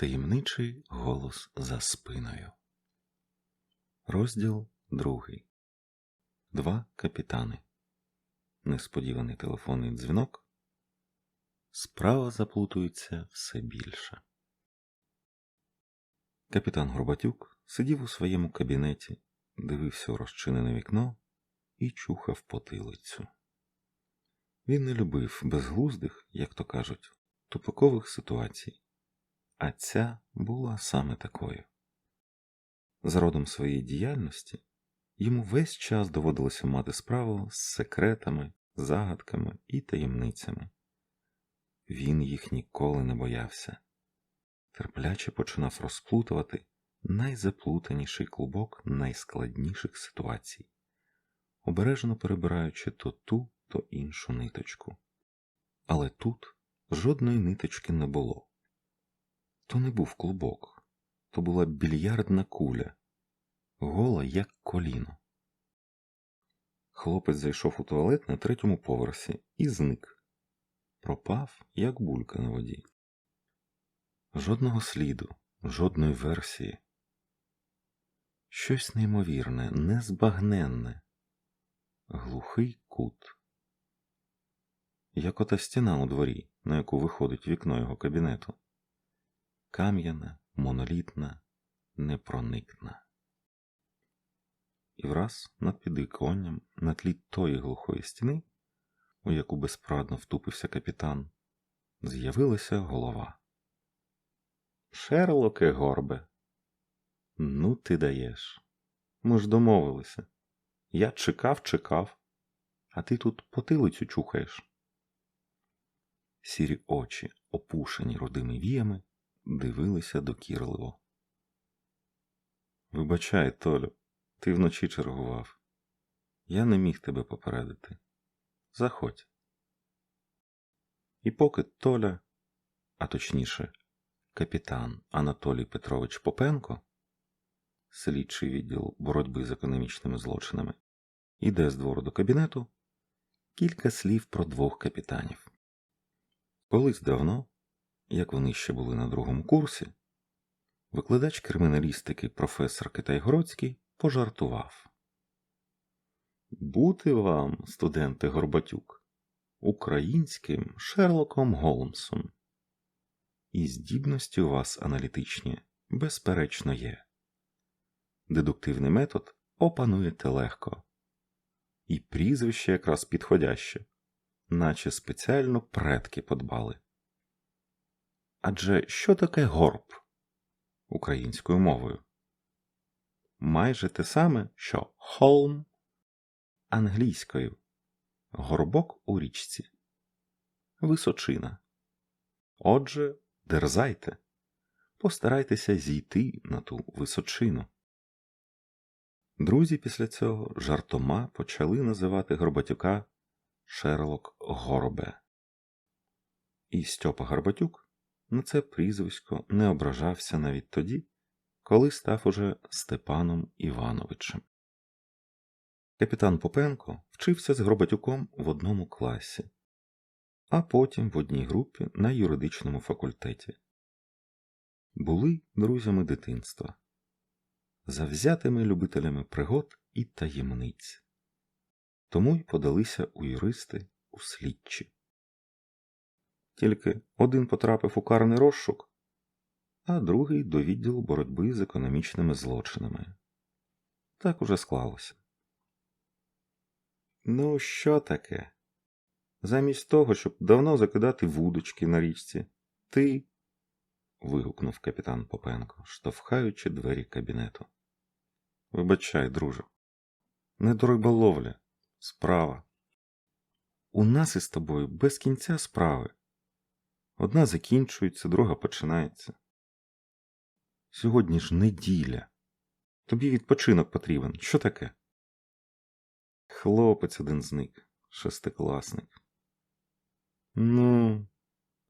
Таємничий голос за спиною. Розділ другий. Два капітани. Несподіваний телефонний дзвінок. Справа заплутується все більше. Капітан Горбатюк сидів у своєму кабінеті, дивився у розчинене вікно і чухав потилицю. Він не любив безглуздих, як то кажуть, тупикових ситуацій, а ця була саме такою. За родом своєї діяльності йому весь час доводилося мати справу з секретами, загадками і таємницями. Він їх ніколи не боявся, терпляче починав розплутувати найзаплутаніший клубок найскладніших ситуацій, обережно перебираючи то ту, то іншу ниточку. Але тут жодної ниточки не було. То не був клубок, то була більярдна куля, гола, як коліно. Хлопець зайшов у туалет на третьому поверсі і зник. Пропав, як булька на воді. Жодного сліду, жодної версії. Щось неймовірне, незбагненне, глухий кут. Як ота стіна у дворі, на яку виходить вікно його кабінету. Кам'яна, монолітна, непроникна. І враз над підвіконням, на тлі тої глухої стіни, у яку безпрадно втупився капітан, з'явилася голова. Шерлоке горбе. Ну, ти даєш. Ми ж домовилися. Я чекав, чекав, а ти тут потилицю чухаєш. Сірі очі, опушені рудими віями, дивилися докірливо. Вибачай, Толю, ти вночі чергував. Я не міг тебе попередити. Заходь. І поки Толя, а точніше, капітан Анатолій Петрович Попенко, слідчий відділ боротьби з економічними злочинами, іде з двору до кабінету, кілька слів про двох капітанів. Колись давно, як вони ще були на другому курсі, викладач криміналістики професор Китайгородський пожартував. Бути вам, студенте Горбатюк, українським Шерлоком Голмсом. І здібності у вас аналітичні, безперечно, є. Дедуктивний метод опануєте легко, і прізвище якраз підходяще, наче спеціально предки подбали. Адже що таке горб українською мовою? Майже те саме, що холм англійською, горбок у річці, височина. Отже, дерзайте, постарайтеся зійти на ту височину. Друзі після цього жартома почали називати Горбатюка Шерлок Горбе. І Стьопа Горбатюк на це прізвисько не ображався навіть тоді, коли став уже Степаном Івановичем. Капітан Попенко вчився з Горбатюком в одному класі, а потім в одній групі на юридичному факультеті. Були друзями дитинства, завзятими любителями пригод і таємниць, тому й подалися у юристи у слідчі. Тільки один потрапив у карний розшук, а другий до відділу боротьби з економічними злочинами. Так уже склалося. Ну, що таке? Замість того, щоб давно закидати вудочки на річці, ти. вигукнув капітан Попенко, штовхаючи двері кабінету. Вибачай, друже, не до риболовля, справа. У нас із тобою без кінця справи. Одна закінчується, друга починається. Сьогодні ж неділя. Тобі відпочинок потрібен. Що таке? Хлопець один зник, шестикласник. Ну,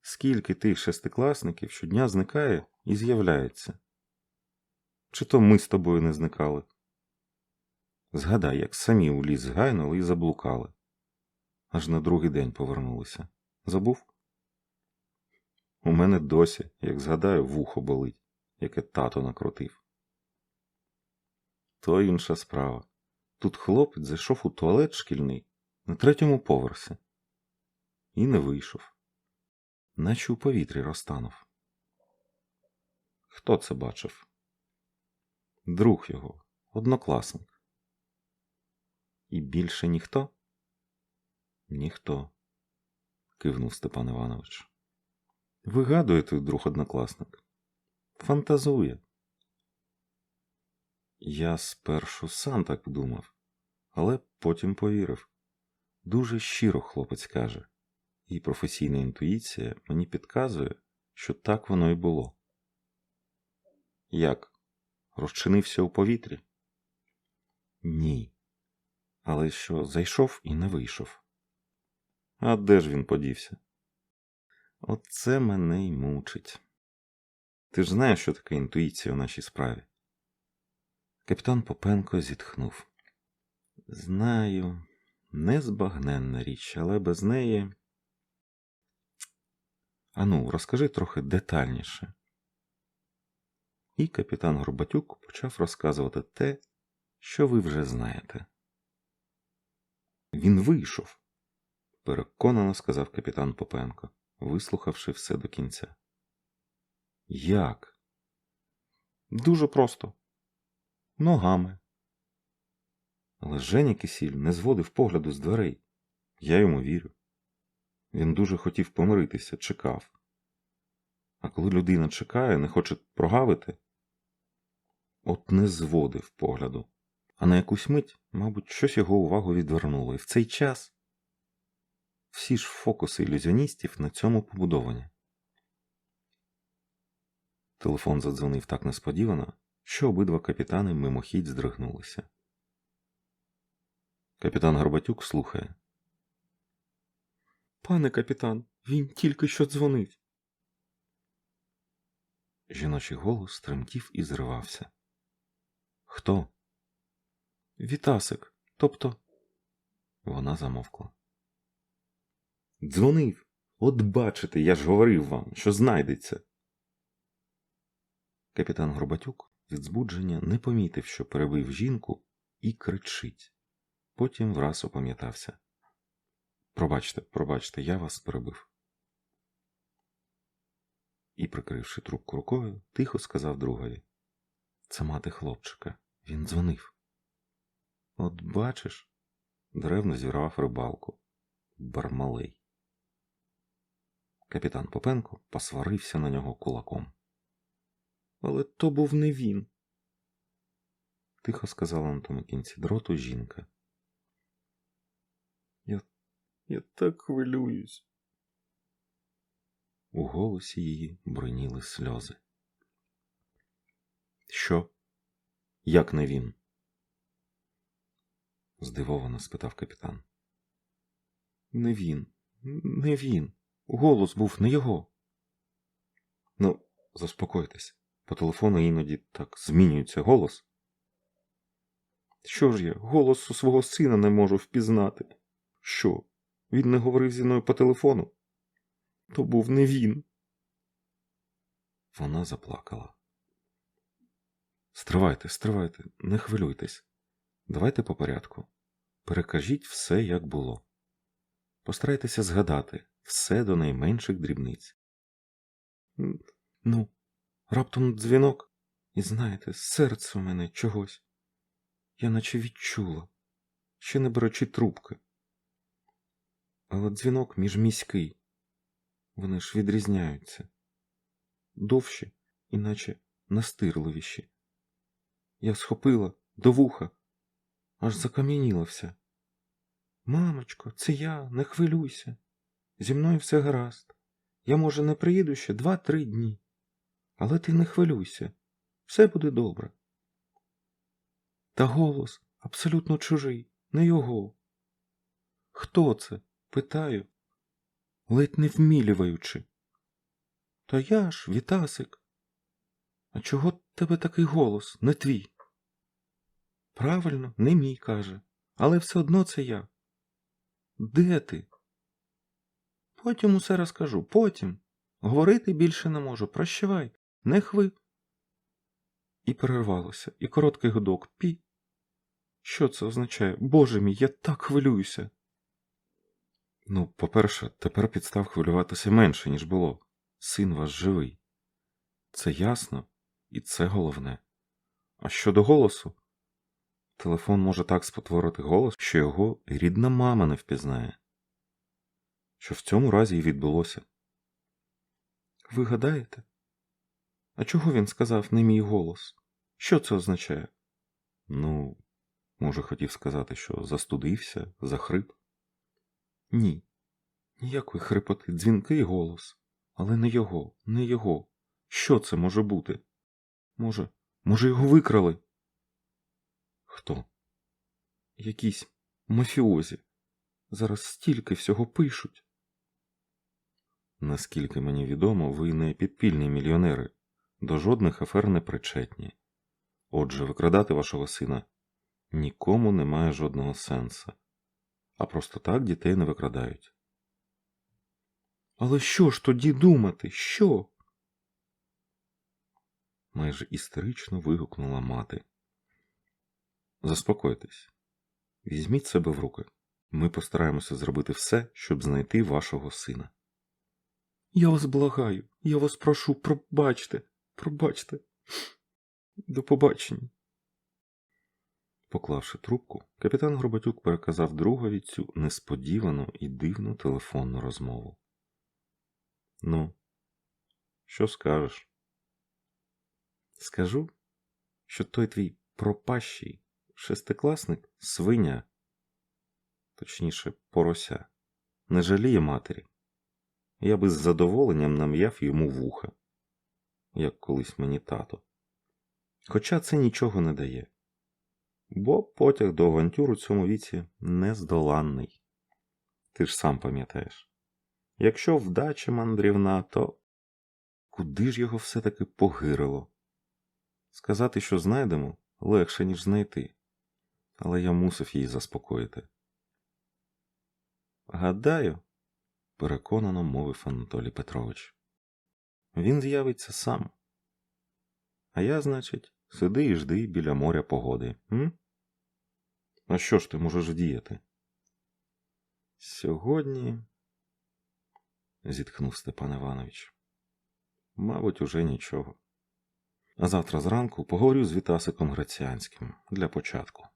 скільки тих шестикласників щодня зникає і з'являється? Чи то ми з тобою не зникали? Згадай, як самі у ліс згайнули і заблукали. Аж на другий день повернулися. Забув? У мене досі, як згадаю, вухо болить, яке тато накрутив. То інша справа. Тут хлопець зайшов у туалет шкільний на третьому поверсі і не вийшов, наче у повітрі розтанув. Хто це бачив? Друг його, однокласник. І більше ніхто? Ніхто, кивнув Степан Іванович. Вигадує той друг однокласник. Фантазує. Я спершу сам так думав, але потім повірив. Дуже щиро хлопець каже, і професійна інтуїція мені підказує, що так воно і було. Як? Розчинився у повітрі? Ні. Але що зайшов і не вийшов. А де ж він подівся? Оце мене й мучить. Ти ж знаєш, що таке інтуїція у нашій справі? Капітан Попенко зітхнув. Знаю, незбагненна річ, але без неї. Ану, розкажи трохи детальніше. І капітан Горбатюк почав розказувати те, що ви вже знаєте. Він вийшов, переконано сказав капітан Попенко, вислухавши все до кінця. Як? Дуже просто. Ногами. Але Женя Кисіль не зводив погляду з дверей. Я йому вірю. Він дуже хотів помиритися, чекав. А коли людина чекає, не хоче прогавити, от не зводив погляду. А на якусь мить, мабуть, щось його увагу відвернуло, і в цей час всі ж фокуси ілюзіоністів на цьому побудовані. Телефон задзвонив так несподівано, що обидва капітани мимохідь здригнулися. Капітан Горбатюк слухає. Пане капітан, він тільки що дзвонив. Жіночий голос тремтів і зривався. Хто? Вітасик. Тобто. Вона замовкла. Дзвонив. От бачите, я ж говорив вам, що знайдеться. Капітан Горбатюк від збудження не помітив, що перебив жінку, і кричить. Потім враз опам'ятався. Пробачте, пробачте, я вас перебив. І, прикривши трубку рукою, тихо сказав другові. Це мати хлопчика. Він дзвонив. От бачиш, древно зірвав рибалку. Бармалей. Капітан Попенко посварився на нього кулаком. Але то був не він, тихо сказала на тому кінці дроту жінка. Я, я так хвилююсь. У голосі її бриніли сльози. Що? Як не він? здивовано спитав капітан. Не він, не він. Голос був не його. Ну, заспокойтесь. По телефону іноді так змінюється голос. Що ж я, голосу свого сина не можу впізнати? Що? Він не говорив зі мною по телефону? То був не він. Вона заплакала. Стривайте, стривайте, не хвилюйтесь. Давайте по порядку. Перекажіть все, як було. Постарайтеся згадати все до найменших дрібниць. Ну, раптом дзвінок, і знаєте, серце у мене чогось. Я наче відчула, ще не беручи трубки. Але дзвінок міжміський. Вони ж відрізняються. Довші, іначе настирливіші. Я схопила до вуха, аж закам'яніла вся. Мамочко, це я, не хвилюйся. Зі мною все гаразд. Я, може, не приїду ще два-три дні. Але ти не хвилюйся, все буде добре. Та голос абсолютно чужий, не його. Хто це? питаю, ледь не вмілюваючи. Та я ж, Вітасик. А чого тебе такий голос, не твій? Правильно, не мій, каже, але все одно це я. Де ти? Потім усе розкажу, потім. Говорити більше не можу. Прощавай, не хви. І перервалося, і короткий гудок пі. Що це означає? Боже мій, я так хвилююся. Ну, по-перше, тепер підстав хвилюватися менше, ніж було. Син ваш живий. Це ясно, і це головне. А щодо голосу, телефон може так спотворити голос, що його рідна мама не впізнає. Що в цьому разі і відбулося. Ви гадаєте? А чого він сказав не мій голос? Що це означає? Ну, може, хотів сказати, що застудився, захрип. Ні. Ніякої хрипоти, дзвінкий голос. Але не його, не його. Що це може бути? Може, може, його викрали? Хто? Якісь мафіозі. Зараз стільки всього пишуть. Наскільки мені відомо, ви не підпільні мільйонери, до жодних афер не причетні. Отже, викрадати вашого сина нікому немає жодного сенсу, а просто так дітей не викрадають. Але що ж тоді думати? Що? майже істерично вигукнула мати. Заспокойтесь, візьміть себе в руки. Ми постараємося зробити все, щоб знайти вашого сина. Я вас благаю, я вас прошу, пробачте, пробачте. До побачення. Поклавши трубку, капітан Горбатюк переказав другові цю несподівану і дивну телефонну розмову. Ну, що скажеш? Скажу, що той твій пропащий шестикласник свиня, точніше, порося, не жаліє матері. Я би з задоволенням нам'яв йому вуха, як колись мені тато. Хоча це нічого не дає, бо потяг до авантюр у цьому віці нездоланний. Ти ж сам пам'ятаєш. Якщо вдача мандрівна, то куди ж його все-таки погирило? Сказати, що знайдемо, легше, ніж знайти, але я мусив її заспокоїти. Гадаю, переконано мовив Анатолій Петрович. Він з'явиться сам. А я, значить, сиди і жди біля моря погоди. М? А що ж ти можеш вдіяти? Сьогодні, зітхнув Степан Іванович, мабуть, уже нічого. А завтра зранку поговорю з Вітасиком Граціанським для початку.